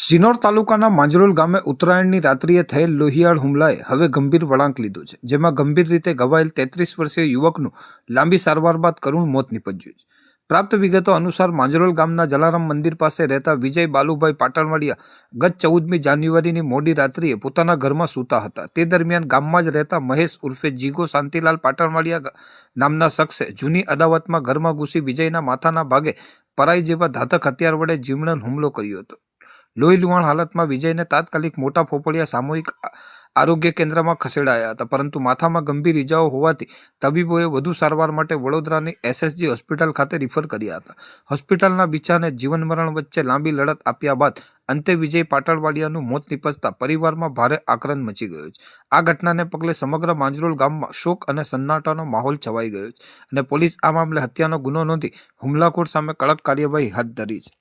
સિનોર તાલુકાના માંજરોલ ગામે ઉત્તરાયણની રાત્રિએ થયેલ લોહિયાળ હુમલાએ હવે ગંભીર વળાંક લીધો છે, જેમાં ગંભીર રીતે ઘવાયેલ તેત્રીસ વર્ષીય યુવકનું લાંબી સારવાર બાદ કરુણ મોત નીપજ્યું છે. પ્રાપ્ત વિગતો અનુસાર માંજરોલ ગામના જલારામ મંદિર પાસે રહેતા વિજય બાલુભાઈ પાટણવાડિયા ગત ચૌદમી જાન્યુઆરીની મોડી રાત્રિએ પોતાના ઘરમાં સૂતા હતા. તે દરમિયાન ગામમાં જ રહેતા મહેશ ઉર્ફે જીગો શાંતિલાલ પાટણવાડિયા નામના શખ્સે જૂની અદાવતમાં ઘરમાં ઘૂસી વિજયના માથાના ભાગે પરાઈ જેવા ઘાતક હથિયાર વડે જીવણન હુમલો કર્યો હતો. લોહી લુહાણ હાલતમાં વિજયને તાત્કાલિક મોટા ફોફળિયા સામૂહિક આરોગ્ય કેન્દ્રમાં ખસેડાયા હતા. પરંતુ માથામાં ગંભીર ઇજાઓ હોવાથી તબીબોએ વધુ સારવાર માટે વડોદરાની એસએસજી હોસ્પિટલ ખાતે રિફર કર્યા હતા. હોસ્પિટલના બિછાને જીવન મરણ વચ્ચે લાંબી લડત આપ્યા બાદ અંતે વિજય પાટણવાડિયાનું મોત નિપજતા પરિવારમાં ભારે આક્રંદ મચી ગયો છે. આ ઘટનાને પગલે સમગ્ર માંજરોલ ગામમાં શોક અને સન્નાટાનો માહોલ છવાઈ ગયો છે અને પોલીસ આ મામલે હત્યાનો ગુનો નોંધી હુમલાખોર સામે કડક કાર્યવાહી હાથ ધરી છે.